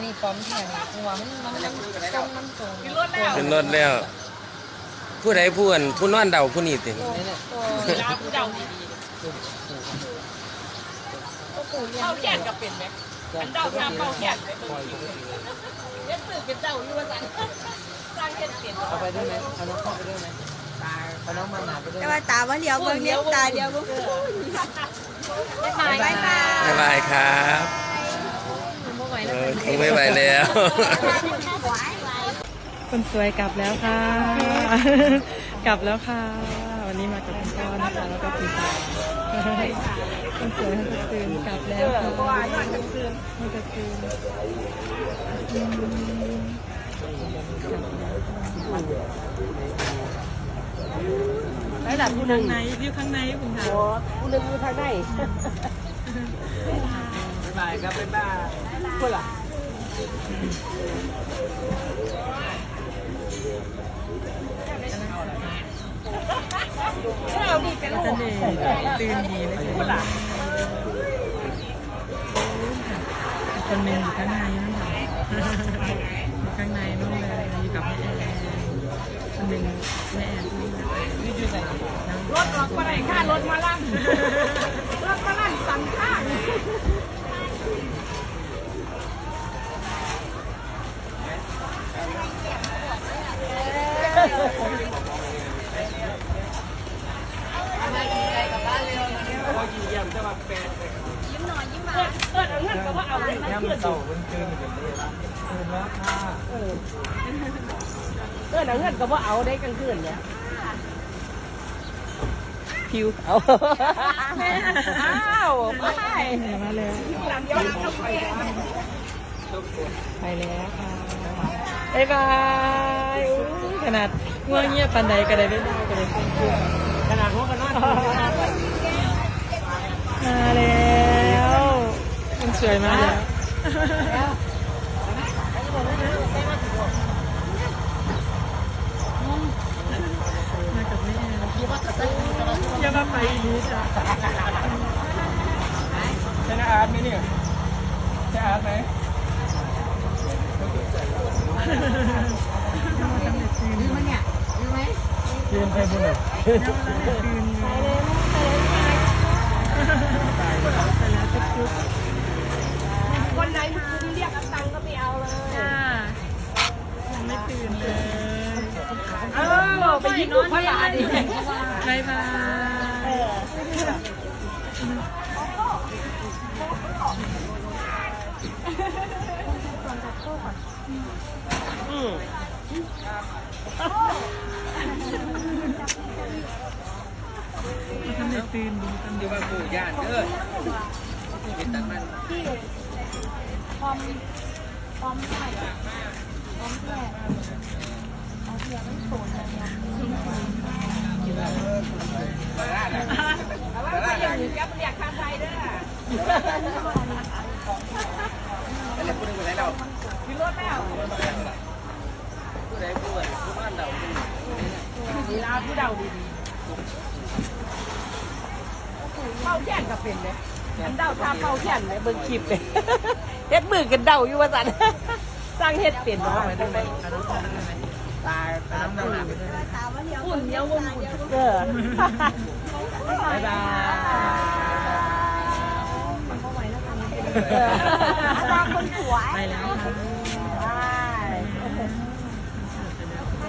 นนี้ปลอมแท้นี่คือว่ามันมันมันตรงมันตรงขึ้นรถแล้ว ขึ้นรถแล้ว ผู้ใดผู้อันผู้นอนเดาผู้นี้ติตัวตัวเวลาผู้เดาดีตัวปู่ๆเลี้ยงเป้าแขนกับเป็นไหมอันเดาทำเป้าแขนไปเบิ่งคลิปเล่นสื่อเป็นเดาอยู่ว่าสั่นสร้างเฮ็ดเปลี่ยนเอาไปด้วยไหมเอาน้องเข้าไปด้วยไหมตาเอาน้องมาหนาไปด้วยแต่ว่าตาว่าเลี้ยวเบิ่งเลี้ยวตาเลี้ยวเบิ่งบ๊ายบายบ๊ายบายบ๊ายบายครับเออ คงไม่ไหวแล้ว คนสวยกลับแล้วค่ะ กลับแล้วค่ะ วันนี้มากับคุณพ่อนะคะแล้วก็คุณตาคนสวยคนจะตื่นกลับแล้วค่ะมันจะตื่นอืมได้หลับผู้หข้านึ่งงในวิวข้างในคุณค่ะผู้หนึ่งอยู่ทางไหนบ๊ายบายครับบ๊ายบายผู้ล่ะ ท่านเองตื่นดีเลยคุณล่ะคนหนึ่งอยู่ข้างในนั่นค่ะอยู่ข้างในนู่นเลยอยู่กับแม่แอนคนหนึ่งแม่แอนนี่นะคะรถออกมาไหนค่ารถมาลั่นรถมาลั่นสั่งข้าง เอิ้นเอิ้นเอาเงินก็ว่าเอาเงินมาย่ำเพื่อนเต่าบนเกินอยู่เดี๋ยวนี้คืนแล้วค่ะเอิ้นเอาเงินก็ว่าเอาได้กลางคืนเนี่ยผิวเขาอ้าวไปมาแล้วหลังเดีย ไปแล้วค่ะบ๊ายบายขนาดง่วงเงียบปันใดก็ได้ไม่ได้ก็ได้เป็นคุขนาดหัวกันนอนมาแล้วมันสวยมากแล้วมากับแม่อย่ามาไปอีกนิดอะใช่นะอาร์ตไหมเนี่ยใช่อาร์ตไหม เรียนไปบุญเหรอคนไหนคุณเรียกเอาตังค์ก็ไม่เอาเลยจ้ายังไม่ตื่นเลยเออไปยิงลูกพระหลานดิบายบาย อืมทำเด็กตื่นดีกันดีว่าปู่ย่านเด้อเป็นตังมันแต่ว่าถ้าอย่างนี้ก็เรียกค่าไทยด้ออะไรพูดถึงคนไหนเรา ขึ้นรถแล้วผู้ใดผู้อะผู้บ้านเราเวลาผู้เดาดีๆเป้าแขนก็เป็นเลยอันเดาทำเป้าแขนเลยเบิ่งคลิปเลยเฮ็ดมือกันเดาอยู่ว่าสันสร้างเฮ็ดเป็นเนาะไปด้วยไหมาน้องเข้าได้วยไหมตาตาน้ำหนักไปด้วยตาว่าเลี้ยวหุ่นเยาวหุ่นเออบายบายตาคนสวยไปแล้วค่ะ ไปแล้วเดินทางแล้วนะคะ เจอกัน